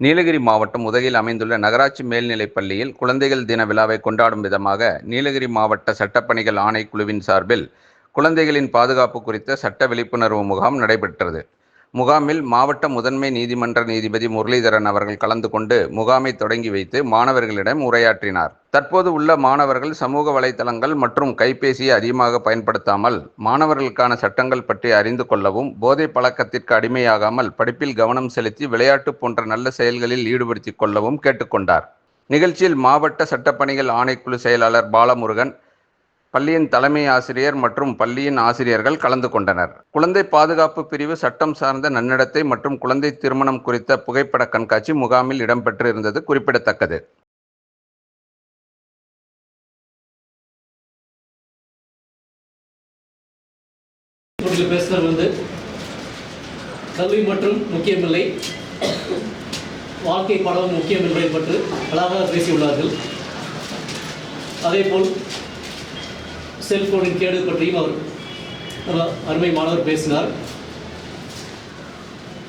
நீலகிரி மாவட்டம் உதகையில் அமைந்துள்ள நகராட்சி மேல்நிலைப் பள்ளியில் குழந்தைகள் தின விழாவை கொண்டாடும் விதமாக நீலகிரி மாவட்ட சட்டப்பணிகள் ஆணைக்குழுவின் சார்பில் குழந்தைகளின் பாதுகாப்பு குறித்த சட்ட விழிப்புணர்வு முகாம் நடைபெற்றது. முகாமில் மாவட்ட முதன்மை நீதிமன்ற நீதிபதி முரளிதரன் அவர்கள் கலந்து கொண்டு முகாமை தொடங்கி வைத்து மாணவர்களிடம் உரையாற்றினார். தற்போது உள்ள மாணவர்கள் சமூக வலைதளங்கள் மற்றும் கைபேசியை அதிகமாக பயன்படுத்தாமல் மாணவர்களுக்கான சட்டங்கள் பற்றி அறிந்து கொள்ளவும் போதை பழக்கத்திற்கு அடிமையாகாமல் படிப்பில் கவனம் செலுத்தி விளையாட்டு போன்ற நல்ல செயல்களில் ஈடுபடுத்திக் கொள்ளவும் கேட்டுக்கொண்டார் நிகழ்ச்சியில் மாவட்ட சட்டப்பணிகள் ஆணைக்குழு செயலாளர் பாலமுருகன் பள்ளியின் தலைமை ஆசிரியர் மற்றும் பள்ளியின் ஆசிரியர்கள் கலந்து கொண்டனர். குழந்தை பாதுகாப்பு பிரிவு சட்டம் சார்ந்த நன்னடத்தை மற்றும் குழந்தை திருமணம் குறித்த புகைப்பட கண்காட்சி முகாமில் இடம்பெற்றிருந்தது குறிப்பிடத்தக்கது. வந்து கல்வி மற்றும் முக்கியமில்லை. வாழ்க்கை பாடம் முக்கியமில்லை பற்றி அழகாக பேசியுள்ளார்கள். அதேபோல் செல்போனின் கேடு பற்றியும் அவர் நம்ம அருமை மாணவர் பேசினார்.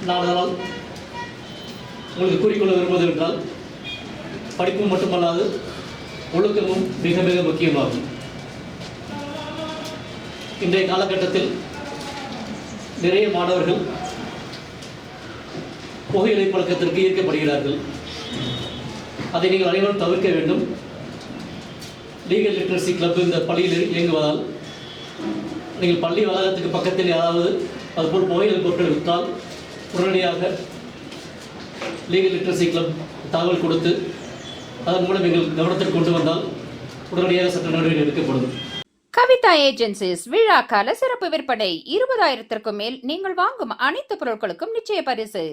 நான் அதனால் உங்களுக்கு கூறிக்கொள்ள விரும்புவது என்றால் படிப்பும் மட்டுமல்லாது ஒழுக்கமும் மிக மிக முக்கியமாகும். இன்றைய காலகட்டத்தில் நிறைய மாணவர்கள் புகையிலை பழக்கத்திற்கு ஈர்க்கப்படுகிறார்கள். அதை நீங்கள் அனைவரும் தவிர்க்க வேண்டும். லீகல் லிட்ரஸி கிளப் இந்த பள்ளியில் இயங்குவதால் நீங்கள் பள்ளி வளாகத்துக்கு பக்கத்தில் ஏதாவது அதுபோல் புகையிலை பொருட்கள் விற்றால் உடனடியாக லீகல் லிட்ரஸி கிளப் தகவல் கொடுத்து அதன் மூலம் எங்கள் கவனத்தில் கொண்டு வந்தால் உடனடியாக சட்ட நடவடிக்கை எடுக்கப்படும். கவிதா ஏஜென்சிஸ் விழா கால சிறப்பு விற்பனை. இருபதாயிரத்திற்கும் மேல் நீங்கள் வாங்கும் அனைத்து பொருட்களுக்கும் நிச்சய பரிசு.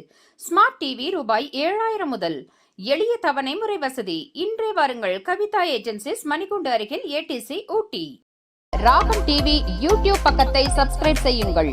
ஸ்மார்ட் டிவி ரூபாய் ஏழாயிரம் முதல் எளிய தவணை முறை வசதி. இன்றே வாருங்கள் கவிதா ஏஜென்சிஸ் மணிகுண்டு அருகில் ஏடிசி ஊட்டி. ராகம் டிவி யூடியூப் பக்கத்தை சப்ஸ்கிரைப் செய்யுங்கள்.